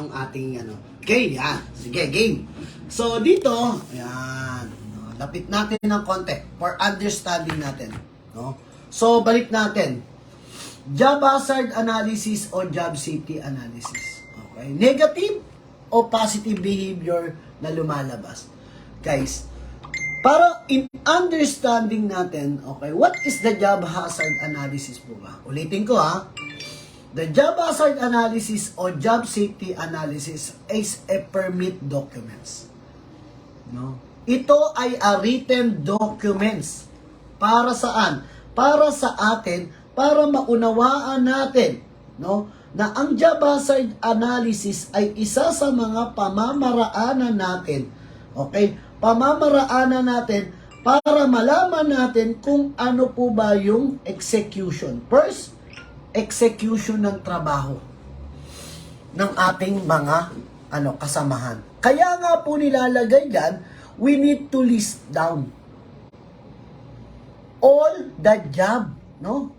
yung ating ano. Okay, yan. Sige, game. So, dito, yan. No, Lapit natin ng konti for understanding natin. No? So, balik natin. Job hazard analysis o job safety analysis. Okay? Negative o positive behavior na lumalabas. Guys, para in understanding natin, okay, what is the job hazard analysis po ba? Ulitin ko ha. The job hazard analysis o job safety analysis is a permit documents. No? Ito ay a written documents. Para saan? Para sa atin, para maunawaan natin, no? Na ang job hazard analysis ay isa sa mga pamamaraanan natin. Okay? Pamamaraanan natin para malaman natin kung ano po ba yung execution. First, execution ng trabaho ng ating mga ano kasamahan. Kaya nga po nilalagay yan, we need to list down all the job, no?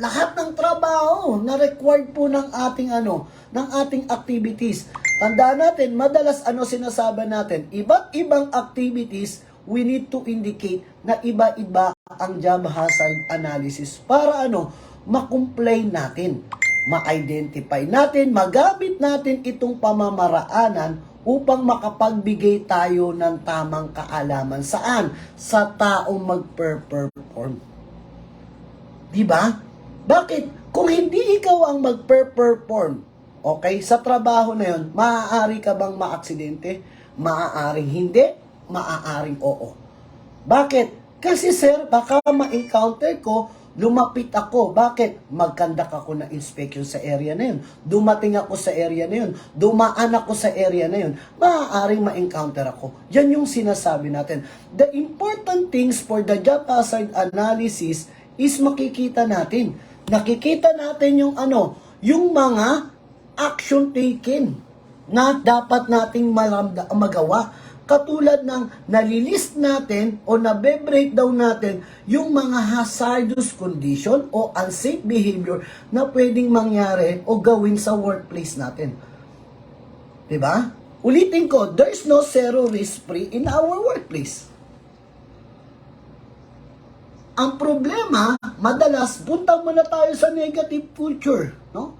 Lahat ng trabaho na required po ng ating ano, ng ating activities. Tandaan natin, madalas ano sinasabi natin, iba't ibang activities, we need to indicate na iba-iba ang job hazard analysis para ano, makomplain natin, ma-identify natin, magamit natin itong pamamaraanan upang makapagbigay tayo ng tamang kaalaman. Saan? Sa taong mag-perform. Di ba? Bakit? Kung hindi ikaw ang mag-perform, okay, sa trabaho na yon, maaari ka bang maaksidente? Maaaring hindi, maaaring oo. Bakit? Kasi sir, baka ma-encounter ko, lumapit ako. Bakit? Magkandak ako ng inspection sa area na yun. Dumating ako sa area na yun. Dumaan ako sa area na yun. Maaaring ma-encounter ako. Yan yung sinasabi natin. The important things for the job hazard analysis is makikita natin. Nakikita natin yung ano, yung mga action taken na dapat nating malamda, magawa. Katulad ng nalilist natin o nabe-breakdown natin yung mga hazardous condition o unsafe behavior na pwedeng mangyari o gawin sa workplace natin. ba? Ulitin ko, there's no zero risk free in our workplace. Ang problema, madalas, punta muna tayo sa negative culture, no?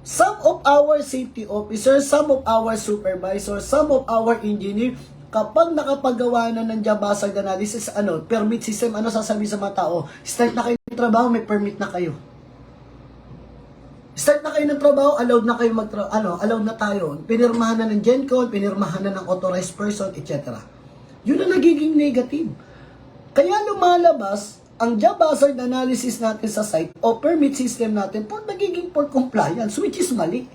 Some of our safety officers, some of our supervisors, some of our engineer, kapag nakapagawa na ng job hazard analysis, ano, permit system, ano sasabihin sa mga tao? Start na kayo ng trabaho, may permit na kayo. Start na kayo ng trabaho, allowed na kayo mag ano, allowed na tayo. Pinirmahan na ng GenCon, pinirmahan na ng authorized person, etc. Yun ang nagiging negative. Kaya lumalabas ang job hazard analysis natin sa site o permit system natin for nagiging for compliance, which is mali.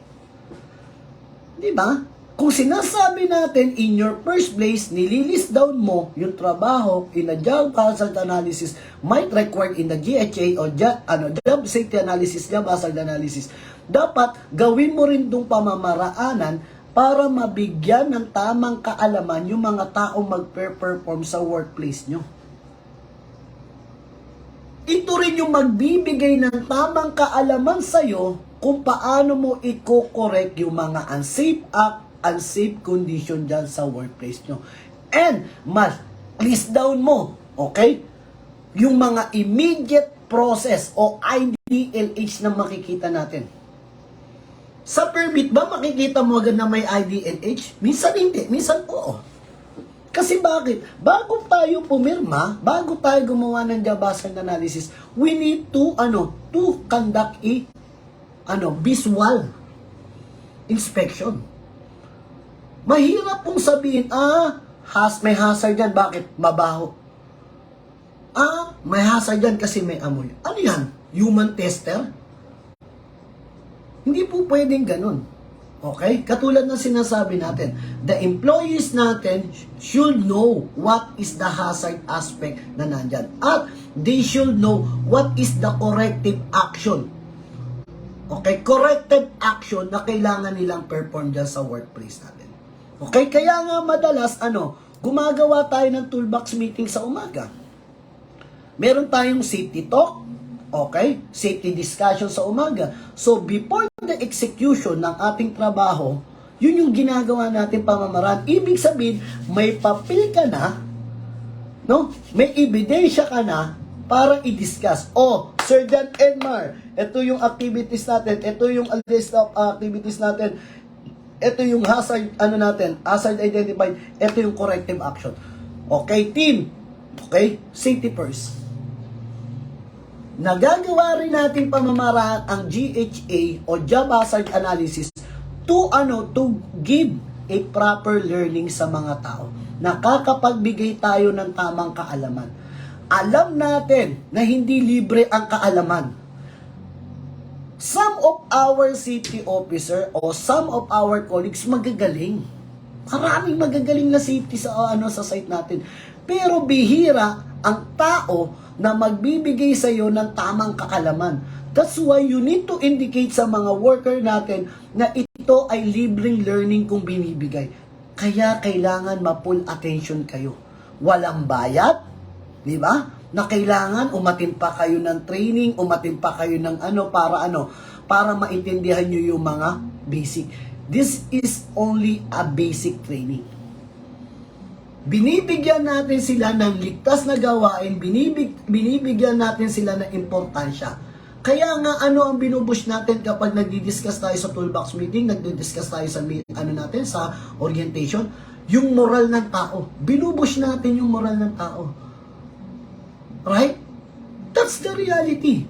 Di ba? Kung sinasabi natin in your first place, nililist down mo yung trabaho in a job hazard analysis might required in the GHA o job, ano, job safety analysis, job hazard analysis, dapat gawin mo rin itong pamamaraanan para mabigyan ng tamang kaalaman yung mga taong mag-perform sa workplace nyo. Ito rin yung magbibigay ng tamang kaalaman sa'yo kung paano mo i-correct yung mga unsafe act, unsafe condition dyan sa workplace nyo. And, mas, list down mo, okay? Yung mga immediate process o IDLH na makikita natin. Sa permit ba makikita mo agad na may IDLH? Minsan hindi, minsan oo. Kasi bakit? Bago tayo pumirma, bago tayo gumawa ng hazard analysis, we need to ano, to conduct a ano, visual inspection. Mahirap pong sabihin, ah, has, may hazard yan. Bakit? Mabaho. Ah, may hazard yan kasi may amoy. Ano yan? Human tester? Hindi po pwedeng ganun. Okay? Katulad ng sinasabi natin, the employees natin should know what is the hazard aspect na nandyan. At they should know what is the corrective action. Okay? Corrective action na kailangan nilang perform dyan sa workplace natin. Okay? Kaya nga madalas, ano, gumagawa tayo ng toolbox meeting sa umaga. Meron tayong safety talk, Okay? Safety discussion sa umaga. So, before the execution ng ating trabaho, Yun yung ginagawa natin pamamaraan. Ibig sabihin, may papel ka na, no? May ebidensya ka na para i-discuss. Oh, Sir John Edmar, ito yung activities natin, ito yung list of activities natin, ito yung hazard, ano natin, hazard identified, ito yung corrective action. Okay, team. Okay, safety first. Nagagawa rin natin pamamaraan ang GHA o Job Hazard Analysis to ano to give a proper learning sa mga tao. Nakakapagbigay tayo ng tamang kaalaman. Alam natin na hindi libre ang kaalaman. Some of our city officer o some of our colleagues magagaling. Maraming magagaling na safety sa ano sa site natin. Pero bihira ang tao na magbibigay sa iyo ng tamang kakalaman. That's why you need to indicate sa mga worker natin na ito ay libreng learning kung binibigay. Kaya kailangan ma-full attention kayo. Walang bayad, di ba? Na kailangan umatin pa kayo ng training, umatin pa kayo ng ano para ano, para maintindihan nyo yung mga basic. This is only a basic training binibigyan natin sila ng ligtas na gawain, binibig, binibigyan natin sila ng importansya. Kaya nga ano ang binubush natin kapag nagdi-discuss tayo sa toolbox meeting, nagdi-discuss tayo sa ano natin sa orientation, yung moral ng tao. Binubush natin yung moral ng tao. Right? That's the reality.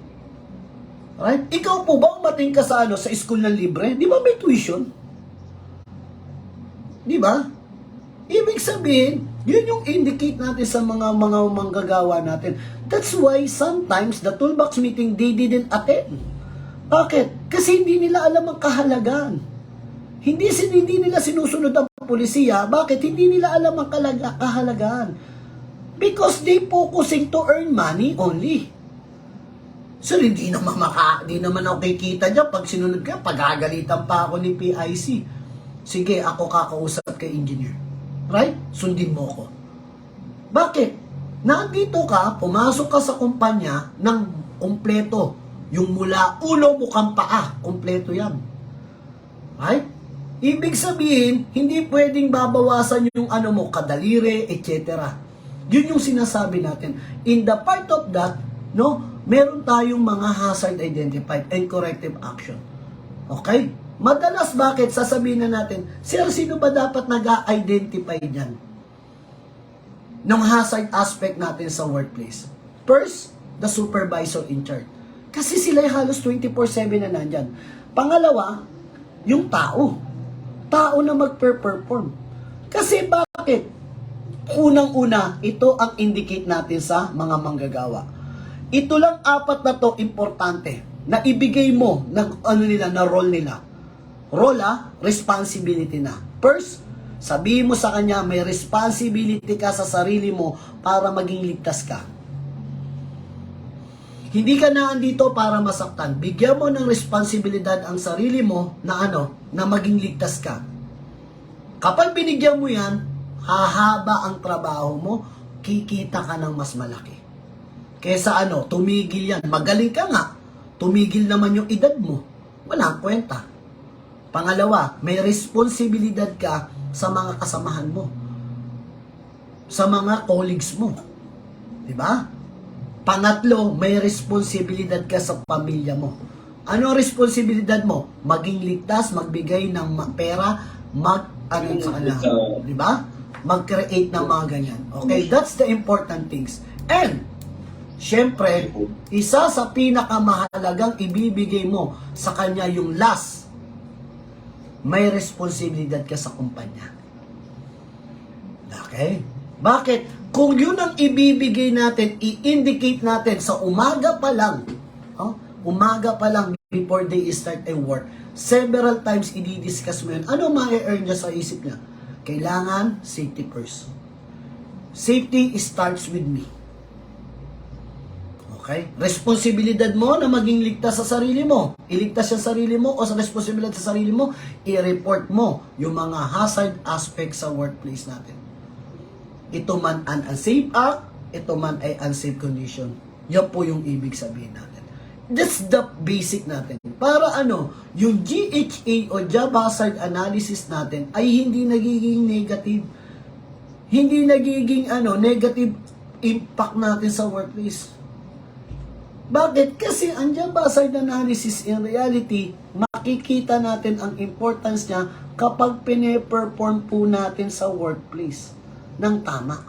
Right? Ikaw po ba umating ka sa ano sa school ng libre? Di ba may tuition? Di ba? Sabihin, yun yung indicate natin sa mga mga manggagawa natin. That's why sometimes the toolbox meeting they didn't attend. Bakit? Kasi hindi nila alam ang kahalagaan. Hindi, hindi nila sinusunod ang polisiya. Bakit? Hindi nila alam ang kalaga, kahalagaan. Because they focusing to earn money only. Sir, hindi naman maka, hindi naman ako kikita dyan. Pag sinunod ka, pagagalitan pa ako ni PIC. Sige, ako kakausap kay engineer. Right? Sundin mo ako. Bakit? Nandito ka, pumasok ka sa kumpanya ng kumpleto. Yung mula ulo mo kang paa, kumpleto yan. Right? Ibig sabihin, hindi pwedeng babawasan yung ano mo, kadalire, etc. Yun yung sinasabi natin. In the part of that, no, meron tayong mga hazard identified and corrective action. Okay? Madalas bakit sasabihin na natin, Sir, sino ba dapat nag-identify niyan? Ng hazard aspect natin sa workplace. First, the supervisor in charge. Kasi sila ay halos 24-7 na nandyan. Pangalawa, yung tao. Tao na mag-perform. Kasi bakit? Unang-una, ito ang indicate natin sa mga manggagawa. Ito lang apat na to importante na ibigay mo ng ano nila na role nila. Role ah, responsibility na. First, sabihin mo sa kanya may responsibility ka sa sarili mo para maging ligtas ka. Hindi ka na andito para masaktan. Bigyan mo ng responsibilidad ang sarili mo na ano, na maging ligtas ka. Kapag binigyan mo yan, hahaba ang trabaho mo, kikita ka ng mas malaki. Kesa ano, tumigil yan. Magaling ka nga. Tumigil naman yung edad mo. Walang kwenta. Pangalawa, may responsibilidad ka sa mga kasamahan mo. Sa mga colleagues mo. Di ba? Pangatlo, may responsibilidad ka sa pamilya mo. Ano responsibilidad mo? Maging ligtas, magbigay ng pera, mag ano sa kanila. Di ba? Mag-create ng mga ganyan. Okay, that's the important things. And, syempre, isa sa pinakamahalagang ibibigay mo sa kanya yung last, may responsibilidad ka sa kumpanya. Okay? Bakit? Kung yun ang ibibigay natin, i-indicate natin sa umaga pa lang, oh, umaga pa lang before they start a work, several times i-discuss mo yun. Ano ma-earn niya sa isip niya? Kailangan safety first. Safety starts with me. Okay? Responsibilidad mo na maging ligtas sa sarili mo. Iligtas sa sarili mo o sa responsibilidad sa sarili mo, i-report mo yung mga hazard aspects sa workplace natin. Ito man an unsafe act, ito man ay unsafe condition. Yan po yung ibig sabihin natin. That's the basic natin. Para ano, yung GHA o Job Hazard Analysis natin ay hindi nagiging negative. Hindi nagiging ano, negative impact natin sa workplace. Bakit? Kasi ang job hazard analysis in reality, makikita natin ang importance niya kapag pine-perform po natin sa workplace ng tama.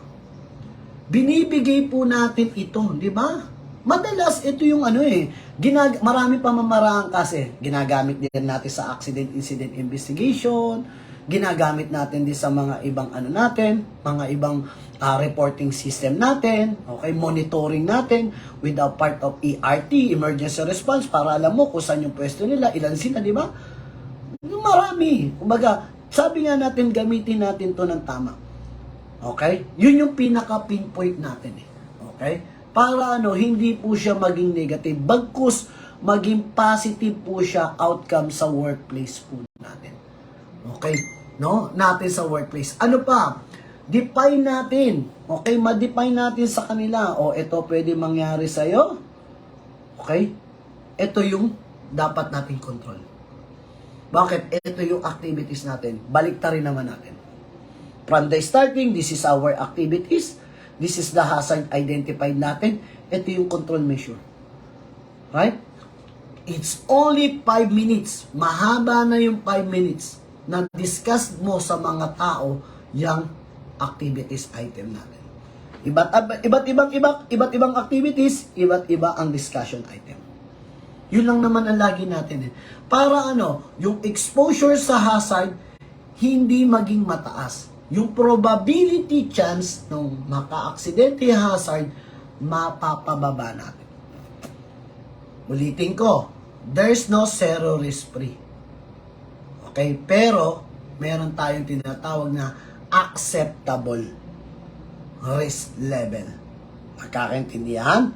Binibigay po natin ito, di ba? Madalas ito yung ano eh, ginag marami pa mamaraan kasi ginagamit din natin sa accident incident investigation, ginagamit natin din sa mga ibang ano natin, mga ibang ah, reporting system natin, okay, monitoring natin with a part of ERT, emergency response, para alam mo kung saan yung pwesto nila, ilan sila, di ba? Marami. Kumbaga, sabi nga natin, gamitin natin to ng tama. Okay? Yun yung pinaka-pinpoint natin eh. Okay? Para ano, hindi po siya maging negative. Bagkus, maging positive po siya outcome sa workplace po natin. Okay? No? Natin sa workplace. Ano pa? Define natin. Okay? Ma-define natin sa kanila. O, ito pwede mangyari sa'yo. Okay? Ito yung dapat nating control. Bakit? Ito yung activities natin. Baliktarin naman natin. From the starting, this is our activities. This is the hazard identified natin. Ito yung control measure. Right? It's only 5 minutes. Mahaba na yung 5 minutes na discuss mo sa mga tao yung activities item natin. Iba't, iba't ibang iba't, iba't ibang activities, iba't iba ang discussion item. Yun lang naman ang lagi natin eh. Para ano, yung exposure sa hazard hindi maging mataas. Yung probability chance ng maka-aksidente hazard mapapababa natin. Ulitin ko, there's no zero risk free. Okay? Pero, meron tayong tinatawag na acceptable risk level. Magkakaintindihan?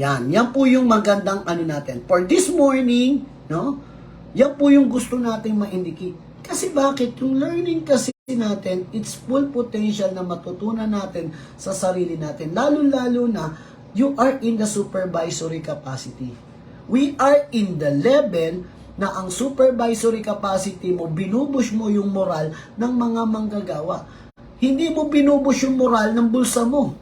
Yan. Yan po yung magandang ano natin. For this morning, no? Yan po yung gusto nating ma-indicate. Kasi bakit? Yung learning kasi natin, it's full potential na matutunan natin sa sarili natin. Lalo-lalo na, you are in the supervisory capacity. We are in the level na ang supervisory capacity mo, binubush mo yung moral ng mga manggagawa. Hindi mo binubush yung moral ng bulsa mo.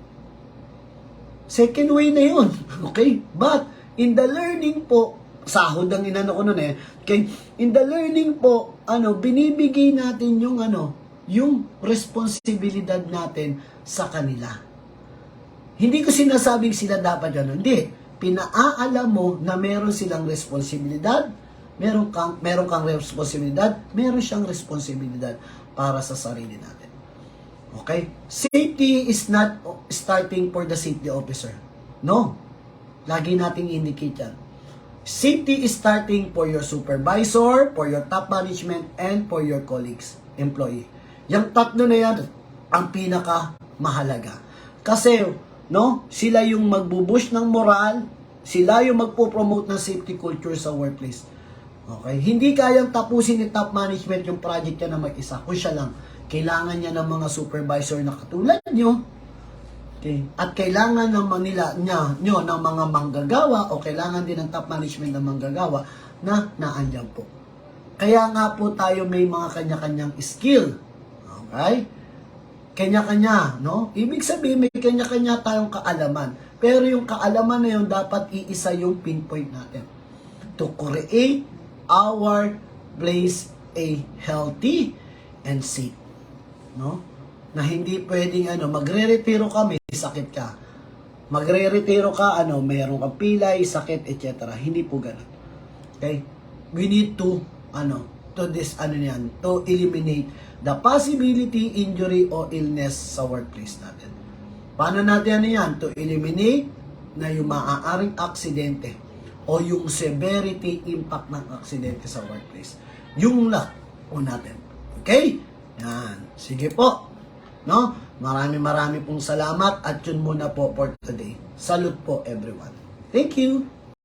Second way na yun. Okay? But, in the learning po, sahod ang inano ko nun eh. Okay? In the learning po, ano, binibigay natin yung ano, yung responsibilidad natin sa kanila. Hindi ko sinasabing sila dapat gano'n. Hindi. Pinaalam mo na meron silang responsibilidad, meron kang, meron kang responsibilidad, meron siyang responsibilidad para sa sarili natin. Okay? Safety is not starting for the safety officer. No. Lagi nating indicate yan. Safety is starting for your supervisor, for your top management, and for your colleagues, employee. Yung tatlo na yan, ang pinaka mahalaga. Kasi, no, sila yung magbubush ng moral, sila yung magpo-promote ng safety culture sa workplace. Okay? Hindi kayang tapusin ni top management yung project niya na mag-isa. Kung siya lang, kailangan niya ng mga supervisor na katulad nyo. Okay? At kailangan ng Manila niya, nyo ng mga manggagawa o kailangan din ng top management ng manggagawa na naandyan po. Kaya nga po tayo may mga kanya-kanyang skill. Okay? Kanya-kanya, no? Ibig sabihin, may kanya-kanya tayong kaalaman. Pero yung kaalaman na yun, dapat iisa yung pinpoint natin. To create our place a healthy and safe. No? Na hindi pwedeng ano, magre-retiro ka, may sakit ka. Magre-retiro ka, ano, mayroon kang pilay, sakit, etc. Hindi po ganun. Okay? We need to, ano, to this, ano yan, to eliminate the possibility, injury, o illness sa workplace natin. Paano natin ano yan? To eliminate na yung maaaring aksidente o yung severity impact ng aksidente sa workplace. Yung lang po natin. Okay? Yan. Sige po. No? Marami marami pong salamat at yun muna po for today. Salute po everyone. Thank you.